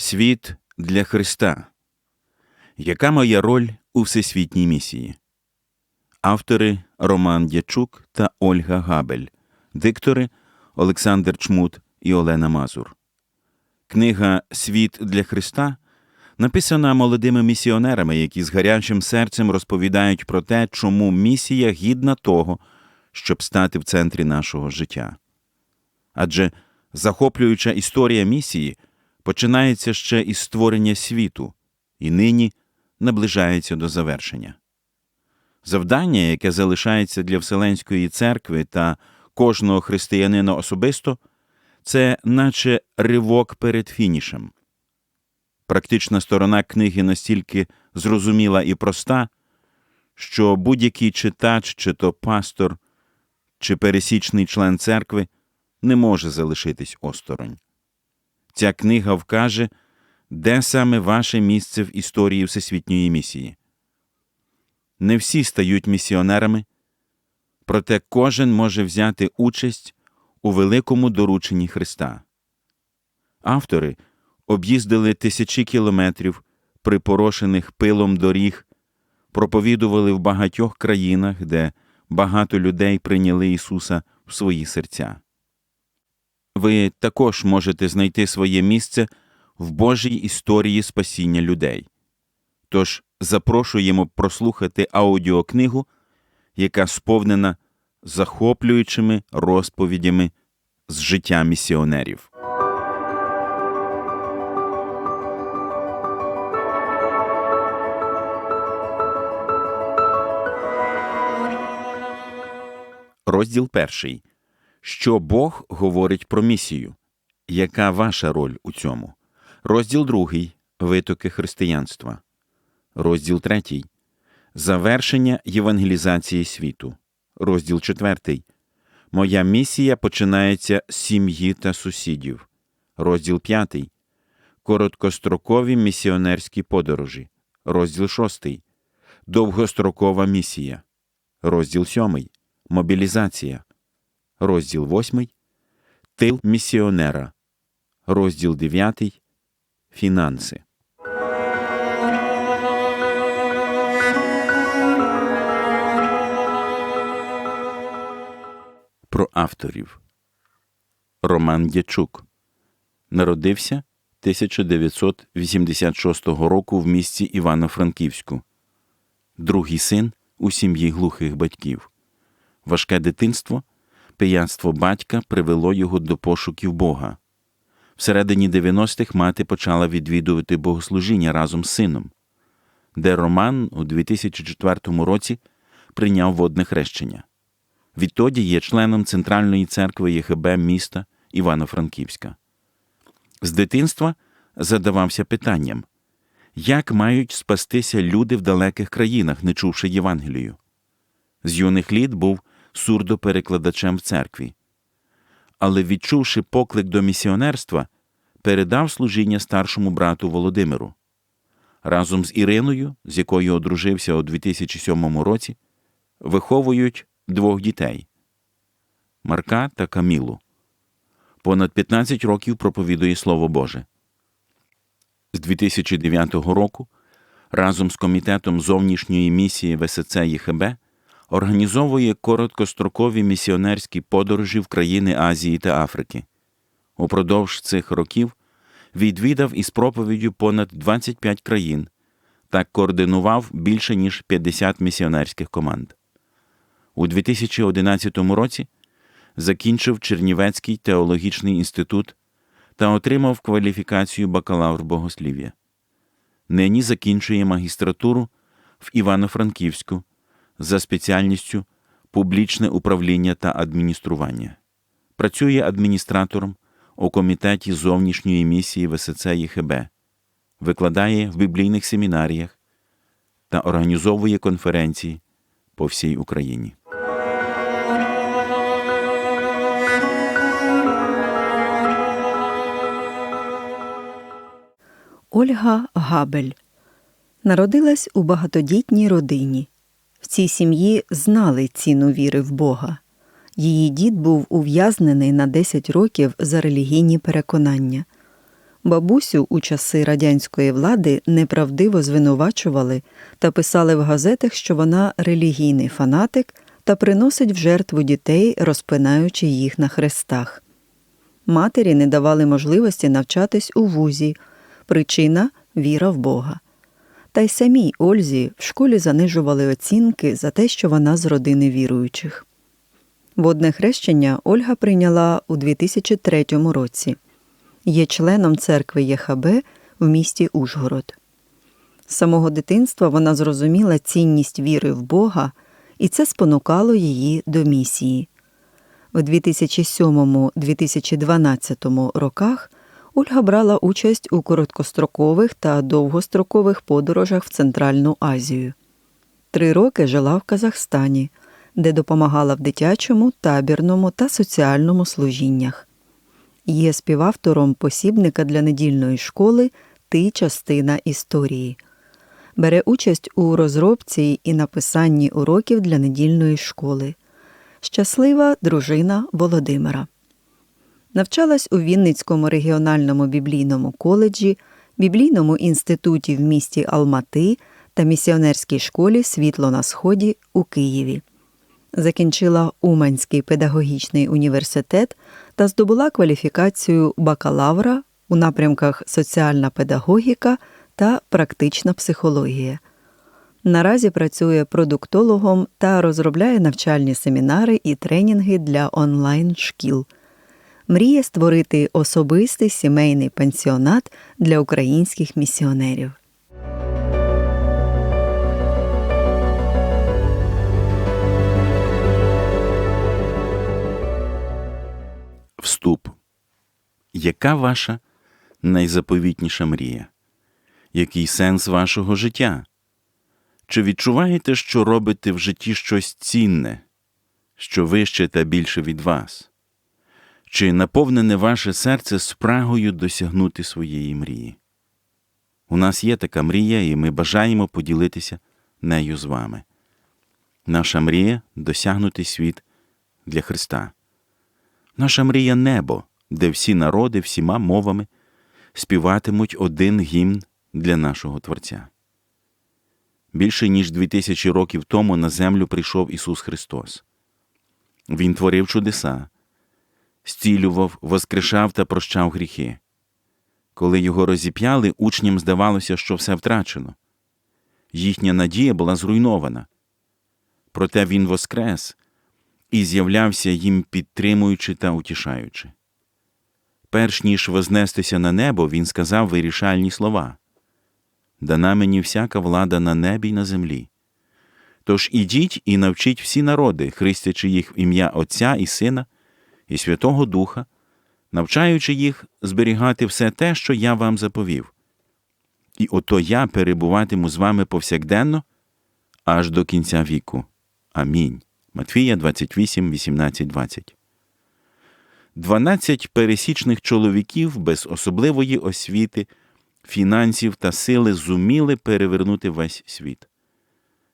Світ для Христа. Яка моя роль у всесвітній місії? Автори Роман Дячук та Ольга Габель. Диктори Олександр Чмут і Олена Мазур. Книга Світ для Христа написана молодими місіонерами, які з гарячим серцем розповідають про те, чому місія гідна того, щоб стати в центрі нашого життя. Адже захоплююча історія місії починається ще із створення світу і нині наближається до завершення. Завдання, яке залишається для Вселенської церкви та кожного християнина особисто, це наче ривок перед фінішем. Практична сторона книги настільки зрозуміла і проста, що будь-який читач, чи то пастор, чи пересічний член церкви не може залишитись осторонь. Ця книга вкаже, де саме ваше місце в історії всесвітньої місії. Не всі стають місіонерами, проте кожен може взяти участь у великому дорученні Христа. Автори об'їздили тисячі кілометрів припорошених пилом доріг, проповідували в багатьох країнах, де багато людей прийняли Ісуса в свої серця. Ви також можете знайти своє місце в Божій історії спасіння людей. Тож запрошуємо прослухати аудіокнигу, яка сповнена захоплюючими розповідями з життя місіонерів. Розділ перший. Що Бог говорить про місію? Яка ваша роль у цьому? Розділ другий. Витоки християнства. Розділ третій. Завершення євангелізації світу. Розділ четвертий. Моя місія починається з сім'ї та сусідів. Розділ п'ятий. Короткострокові місіонерські подорожі. Розділ шостий. Довгострокова місія. Розділ сьомий. Мобілізація. Розділ 8. Тил місіонера. Розділ 9. Фінанси. Про авторів. Роман Дячук. Народився 1986 року в місті Івано-Франківську. Другий син у сім'ї глухих батьків. Важке дитинство пияцтво батька привело його до пошуків Бога. Всередині 90-х мати почала відвідувати богослужіння разом з сином, де Роман у 2004 році прийняв водне хрещення. Відтоді є членом Центральної церкви ЄХБ міста Івано-Франківська. З дитинства задавався питанням, як мають спастися люди в далеких країнах, не чувши Євангелію. З юних літ був сурдоперекладачем в церкві. Але, відчувши поклик до місіонерства, передав служіння старшому брату Володимиру. Разом з Іриною, з якою одружився у 2007 році, виховують двох дітей Марка та Камілу. Понад 15 років проповідує Слово Боже. З 2009 року разом з комітетом зовнішньої місії ВСЦ ЄХБ організовує короткострокові місіонерські подорожі в країни Азії та Африки. Упродовж цих років відвідав із проповіддю понад 25 країн та координував більше ніж 50 місіонерських команд. У 2011 році закінчив Чернівецький теологічний інститут та отримав кваліфікацію бакалавр богослів'я. Нині закінчує магістратуру в Івано-Франківську за спеціальністю публічне управління та адміністрування. Працює адміністратором у комітеті зовнішньої місії ВСЦ ЄХБ, викладає в біблійних семінаріях та організовує конференції по всій Україні. Ольга Габель народилась у багатодітній родині. В цій сім'ї знали ціну віри в Бога. Її дід був ув'язнений на 10 років за релігійні переконання. Бабусю у часи радянської влади неправдиво звинувачували та писали в газетах, що вона релігійний фанатик та приносить в жертву дітей, розпинаючи їх на хрестах. Матері не давали можливості навчатись у вузі. Причина віра в Бога. Та й самій Ользі в школі занижували оцінки за те, що вона з родини віруючих. Водне хрещення Ольга прийняла у 2003 році. Є членом церкви ЄХБ в місті Ужгород. З самого дитинства вона зрозуміла цінність віри в Бога, і це спонукало її до місії. В 2007-2012 роках Ольга брала участь у короткострокових та довгострокових подорожах в Центральну Азію. Три роки жила в Казахстані, де допомагала в дитячому, табірному та соціальному служіннях. Є співавтором посібника для недільної школи Ти частина історії. Бере участь у розробці і написанні уроків для недільної школи. Щаслива дружина Володимира. Навчалась у Вінницькому регіональному біблійному коледжі, біблійному інституті в місті Алмати та місіонерській школі Світло на Сході у Києві. Закінчила Уманський педагогічний університет та здобула кваліфікацію бакалавра у напрямках соціальна педагогіка та практична психологія. Наразі працює продуктологом та розробляє навчальні семінари і тренінги для онлайн-шкіл. Мріє створити особистий сімейний пансіонат для українських місіонерів. Вступ. Яка ваша найзаповітніша мрія? Який сенс вашого життя? Чи відчуваєте, що робите в житті щось цінне, що вище та більше від вас? Чи наповнене ваше серце спрагою досягнути своєї мрії? У нас є така мрія, і ми бажаємо поділитися нею з вами. Наша мрія досягнути світ для Христа. Наша мрія небо, де всі народи всіма мовами співатимуть один гімн для нашого Творця. Більше ніж дві тисячі років тому на землю прийшов Ісус Христос. Він творив чудеса, зцілював, воскрешав та прощав гріхи. Коли його розіп'яли, учням здавалося, що все втрачено. Їхня надія була зруйнована. Проте Він воскрес і з'являвся їм підтримуючи та утішаючи. Перш ніж вознестися на небо, він сказав вирішальні слова Дана мені всяка влада на небі й на землі. Тож ідіть і навчіть всі народи, хрестячи їх в ім'я Отця і Сина і Святого Духа, навчаючи їх зберігати все те, що я вам заповів. І ото я перебуватиму з вами повсякденно аж до кінця віку. Амінь. Матфія 28, 18, 20. Дванадцять пересічних чоловіків без особливої освіти, фінансів та сили зуміли перевернути весь світ.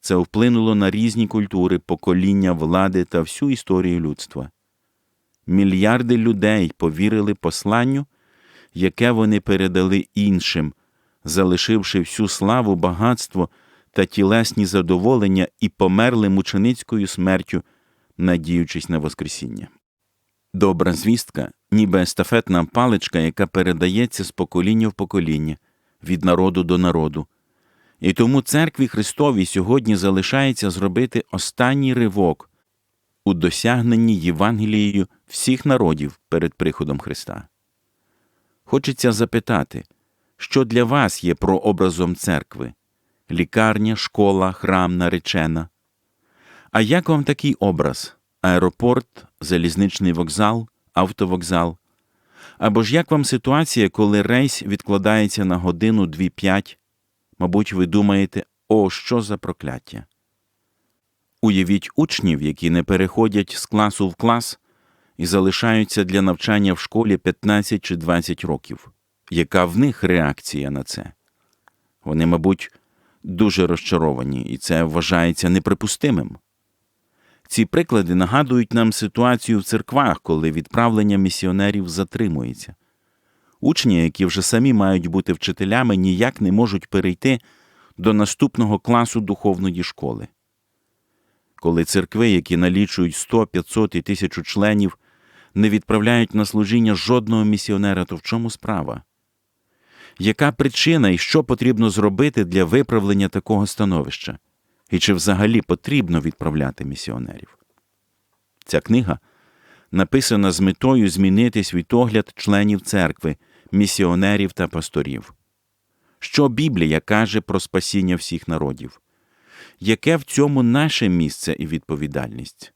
Це вплинуло на різні культури, покоління влади та всю історію людства. Мільярди людей повірили посланню, яке вони передали іншим, залишивши всю славу, багатство та тілесні задоволення і померли мученицькою смертю, надіючись на Воскресіння. Добра звістка, ніби естафетна паличка, яка передається з покоління в покоління, від народу до народу. І тому церкві Христовій сьогодні залишається зробити останній ривок у досягненні Євангелією всіх народів перед приходом Христа. Хочеться запитати, що для вас є прообразом церкви лікарня, школа, храм, наречена. А як вам такий образ аеропорт, залізничний вокзал, автовокзал? Або ж як вам ситуація, коли рейс відкладається на годину дві-п'ять? Мабуть, ви думаєте, о, що за прокляття? Уявіть учнів, які не переходять з класу в клас і залишаються для навчання в школі 15 чи 20 років. Яка в них реакція на це? Вони, мабуть, дуже розчаровані, і це вважається неприпустимим. Ці приклади нагадують нам ситуацію в церквах, коли відправлення місіонерів затримується. Учні, які вже самі мають бути вчителями, ніяк не можуть перейти до наступного класу духовної школи. Коли церкви, які налічують 100, 500 і 1000 членів, не відправляють на служіння жодного місіонера, то в чому справа? Яка причина і що потрібно зробити для виправлення такого становища? І чи взагалі потрібно відправляти місіонерів? Ця книга написана з метою змінити світогляд членів церкви, місіонерів та пасторів. Що Біблія каже про спасіння всіх народів? Яке в цьому наше місце і відповідальність?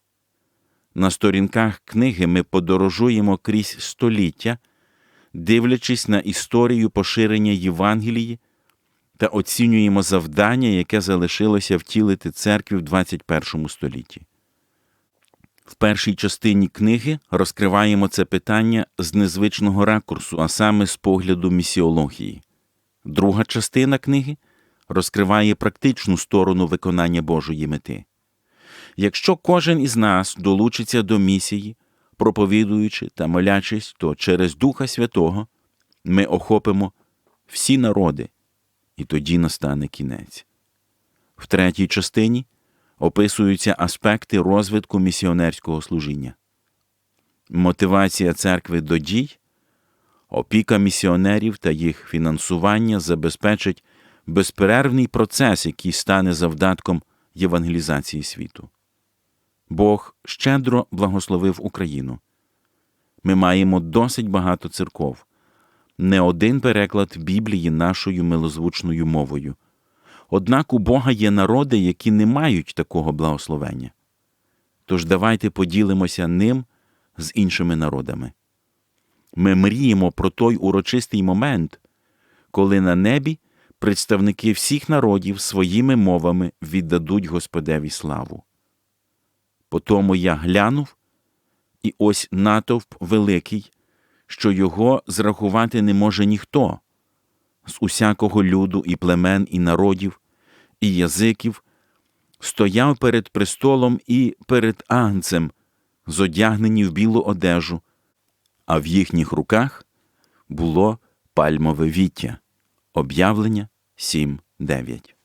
На сторінках книги ми подорожуємо крізь століття, дивлячись на історію поширення Євангелії та оцінюємо завдання, яке залишилося втілити церкві в 21 столітті. В першій частині книги розкриваємо це питання з незвичного ракурсу, а саме з погляду місіології. Друга частина книги розкриває практичну сторону виконання Божої мети. Якщо кожен із нас долучиться до місії, проповідуючи та молячись, то через Духа Святого ми охопимо всі народи, і тоді настане кінець. В третій частині описуються аспекти розвитку місіонерського служіння. Мотивація церкви до дій, опіка місіонерів та їх фінансування забезпечить безперервний процес, який стане завдатком євангелізації світу. Бог щедро благословив Україну. Ми маємо досить багато церков, не один переклад Біблії нашою милозвучною мовою. Однак у Бога є народи, які не мають такого благословення. Тож давайте поділимося ним з іншими народами. Ми мріємо про той урочистий момент, коли на небі представники всіх народів своїми мовами віддадуть Господеві славу. Потому я глянув, і ось натовп великий, що його зрахувати не може ніхто, з усякого люду і племен, і народів, і язиків, стояв перед престолом і перед агнцем, зодягнені в білу одежу, а в їхніх руках було пальмове віття. Об'явлення 7.9.